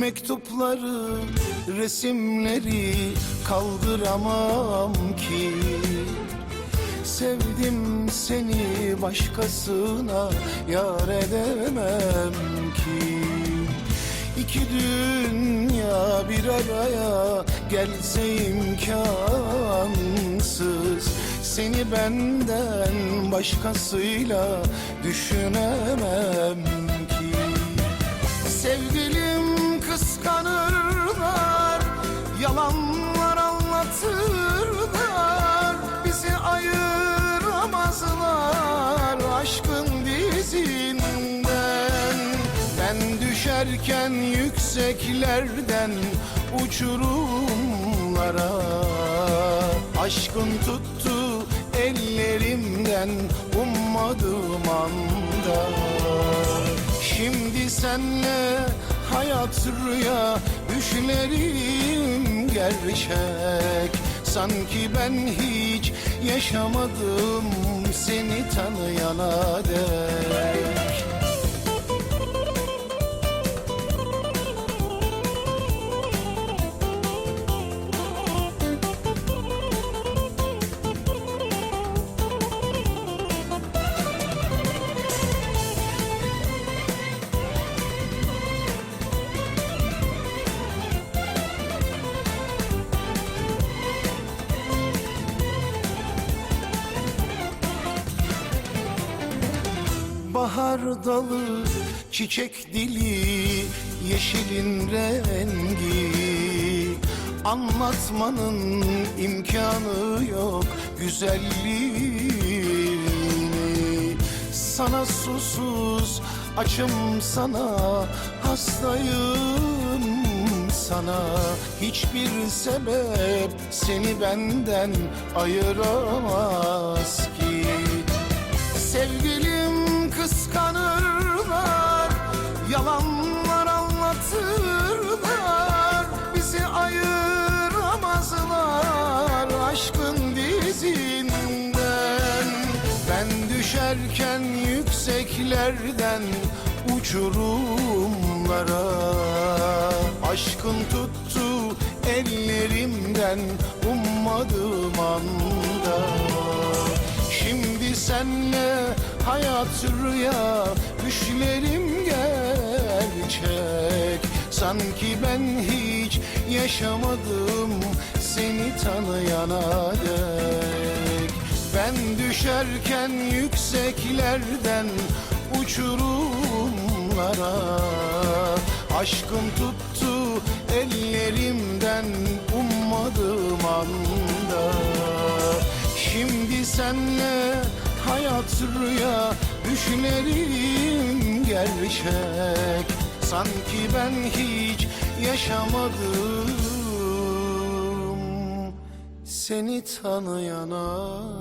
Mektupları, resimleri kaldıramam ki. Sevdim seni başkasına yar edemem ki. İki dünya bir araya gelse imkansız. Seni benden başkasıyla düşünemem ki. Sevgilim kıskanırlar Yalanlar anlatırlar Bizi ayıramazlar Aşkın dizinden. Ben düşerken yükseklerden Uçurumlara Aşkın tuttu ellerimden Ummadığım anda. Şimdi senle hayat rüya Düşlerim gerçek. Sanki ben hiç yaşamadım Seni tanıyana Bahar dalı, çiçek dili, yeşilin rengi. Anlatmanın imkanı yok güzelliğini. Sana susuz, açım sana, hastayım sana. Hiçbir sebep seni benden ayıramaz düşerken yükseklerden Uçurumlara. Aşkın tuttu ellerimden Ummadığım anda. Şimdi senle hayat rüya Düşlerim gerçek. Sanki ben hiç yaşamadım Seni tanıyana dek düşerken yükseklerden Uçurumlara Aşkın tuttu ellerimden Ummadığım anda Şimdi senle hayat rüya Düşlerim gerçek Sanki ben hiç yaşamadım Seni tanıyana